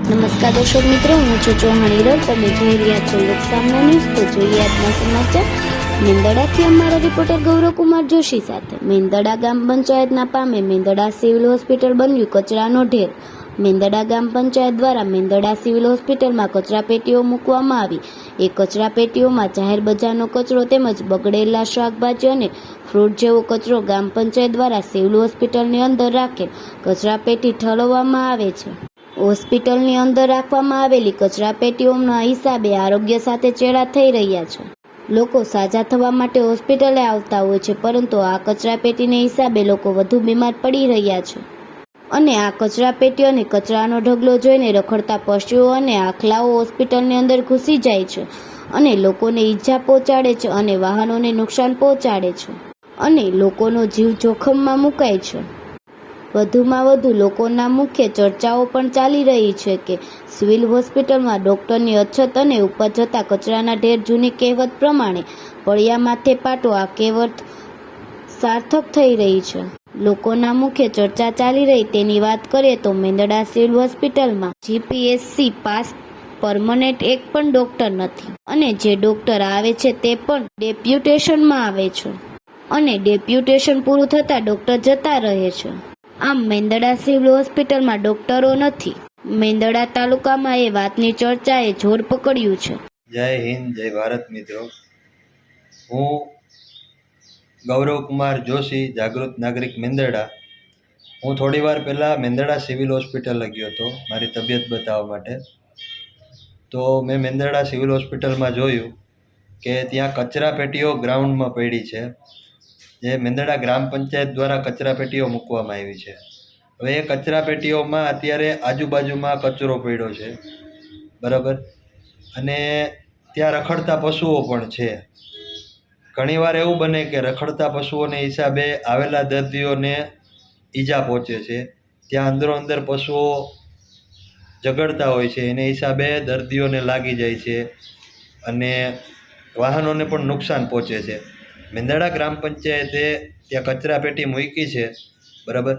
નમસ્કાર દર્શક મિત્રો, હું છું ચૌહાણ હિરલ. તમે જોઈ રહ્યા છો લોકસામના ન્યૂઝ. તો જોઈએ આજના સમાચાર. મેંદડાથી અમારા રિપોર્ટર ગૌરવકુમાર જોશી સાથે. મેંદડા ગામ પંચાયતના પામે મેંદડા સિવિલ હોસ્પિટલ બન્યું કચરાનો ઢેર. મેંદડા ગામ પંચાયત દ્વારા મેંદડા સિવિલ હોસ્પિટલમાં કચરા પેટીઓ મૂકવામાં આવી. એ કચરા પેટીઓમાં જાહેર બજારનો કચરો તેમજ બગડેલા શાકભાજી અને ફ્રૂટ જેવો કચરો ગામ પંચાયત દ્વારા સિવિલ હોસ્પિટલની અંદર રાખેલ કચરા પેટી ઠલવવામાં આવે છે. હોસ્પિટલની અંદર રાખવામાં આવેલી કચરા પેટીઓના હિસાબે આરોગ્ય સાથે ચેડા થઈ રહ્યા છે. લોકો સાજા થવા માટે હોસ્પિટલે આવતા હોય છે, પરંતુ આ કચરા પેટીને હિસાબે લોકો વધુ બીમાર પડી રહ્યા છે. અને આ કચરા પેટીઓ અને કચરાનો ઢગલો જોઈને રખડતા પશુઓ અને આખલાઓ હોસ્પિટલની અંદર ઘૂસી જાય છે અને લોકોને ઈજા પહોંચાડે છે અને વાહનોને નુકસાન પહોંચાડે છે અને લોકોનો જીવ જોખમમાં મુકાય છે. વધુમાં વધુ લોકોના મુખ્ય ચર્ચાઓ પણ ચાલી રહી છે કે સિવિલ હોસ્પિટલમાં ડોક્ટરની અછત અને ઉપર જતા કચરાના ઢેર જૂની કહેવત પ્રમાણે પળિયા માથે પાટો આ કહેવત સાર્થક થઈ રહી છે. લોકોના મુખ્ય ચર્ચા ચાલી રહી તેની વાત કરીએ તો મેંદડા સિવિલ હોસ્પિટલમાં જીપીએસસી પાસ પરમનેન્ટ એક પણ ડોક્ટર નથી અને જે ડોક્ટર આવે છે તે પણ ડેપ્યુટેશનમાં આવે છે અને ડેપ્યુટેશન પૂરું થતાં ડોક્ટર જતા રહે છે. આમ મેંદડા સિવિલ હોસ્પિટલમાં ડોક્ટરો નથી. મેંદડા તાલુકામાં એ વાતની ચર્ચાએ જોર પકડ્યું છે. જય હિન્દ, જય ભારત મિત્રો. હું ગૌરવ કુમાર જોશી, જાગૃત નાગરિક મેંદરડા હું થોડી વાર પહેલાં મેંદરડા સિવિલ હોસ્પિટલ ગયો હતો, મારી તબિયત બતાવવા માટે. તો મેં મેંદરડા સિવિલ હોસ્પિટલમાં જોયું કે ત્યાં કચરા પેટીઓ ગ્રાઉન્ડમાં પડી છે. જે મેંદરડા ગ્રામ પંચાયત દ્વારા કચરા પેટીઓ મૂકવામાં આવી છે. હવે એ કચરા પેટીઓમાં અત્યારે આજુબાજુમાં કચરો પડ્યો છે. બરાબર? અને ત્યાં રખડતા પશુઓ પણ છે. ઘણીવાર એવું બને કે રખડતા પશુઓને હિસાબે આવેલા દર્દીઓને ઈજા પહોંચે છે. ત્યાં અંદરો અંદર પશુઓ ઝઘડતા હોય છે. એને હિસાબે દર્દીઓને લાગી જાય છે અને વાહનોને પણ નુકસાન પહોંચે છે. મેંદરડા ગ્રામ પંચાયતે ત્યાં કચરા પેટી મૂકી છે, બરાબર?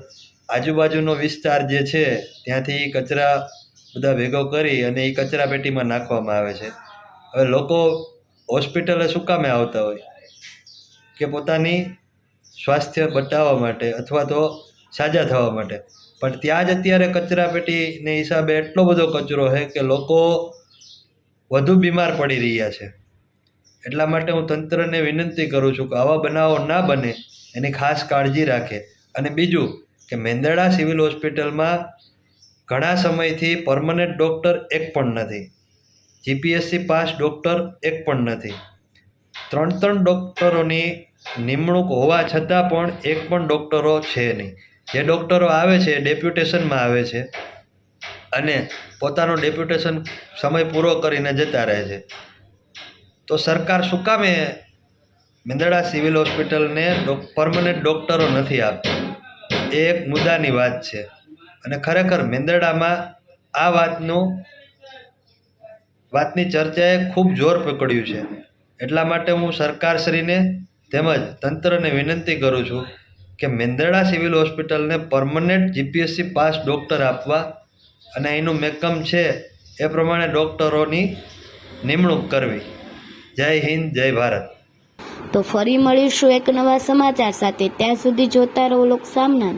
આજુબાજુનો વિસ્તાર જે છે, ત્યાંથી કચરા બધા ભેગો કરી અને એ કચરા પેટીમાં નાખવામાં આવે છે. હવે લોકો હોસ્પિટલે શું કામે આવતા હોય? કે પોતાની સ્વાસ્થ્ય બતાવવા માટે અથવા તો સાજા થવા માટે. પણ ત્યાં જ અત્યારે કચરા પેટીને હિસાબે એટલો બધો કચરો છે કે લોકો વધુ બીમાર પડી રહ્યા છે. એટલા માટે હું તંત્રને વિનંતી કરું છું કે આવા બનાવો ના બને, એની ખાસ કાળજી રાખે. અને બીજું કે મેંદરડા સિવિલ હોસ્પિટલમાં ઘણા સમયથી પરમનન્ટ ડૉક્ટર એક પણ નથી. જીપીએસસી પાસ ડૉક્ટર એક પણ નથી. ત્રણ ત્રણ ડૉક્ટરોની નિમણૂક હોવા છતાં પણ એક પણ ડૉક્ટરો છે નહીં. જે ડૉક્ટરો આવે છે ડેપ્યુટેશનમાં આવે છે અને પોતાનો ડેપ્યુટેશન સમય પૂરો કરીને જતા રહે છે. તો સરકાર શું કામે મિંદડા સિવિલ હોસ્પિટલને પરમનન્ટ ડૉક્ટરો નથી આપતી? એ એક મુદ્દાની વાત છે. અને ખરેખર મેંદરડામાં આ વાતનું, વાતની ચર્ચાએ ખૂબ જોર પકડ્યું છે. એટલા માટે હું સરકારશ્રીને તેમજ તંત્રને વિનંતી કરું છું કે મેંદરડા સિવિલ હોસ્પિટલને પરમનન્ટ જીપીએસસી પાસ ડૉક્ટર આપવા અને એનું મેકમ છે એ પ્રમાણે ડૉક્ટરોની નિમણૂક કરવી. જય હિન્દ, જય ભારત. તો ફરી મળીશું એક નવા સમાચાર સાથે. ત્યાં સુધી જોતા રહો લોક સામના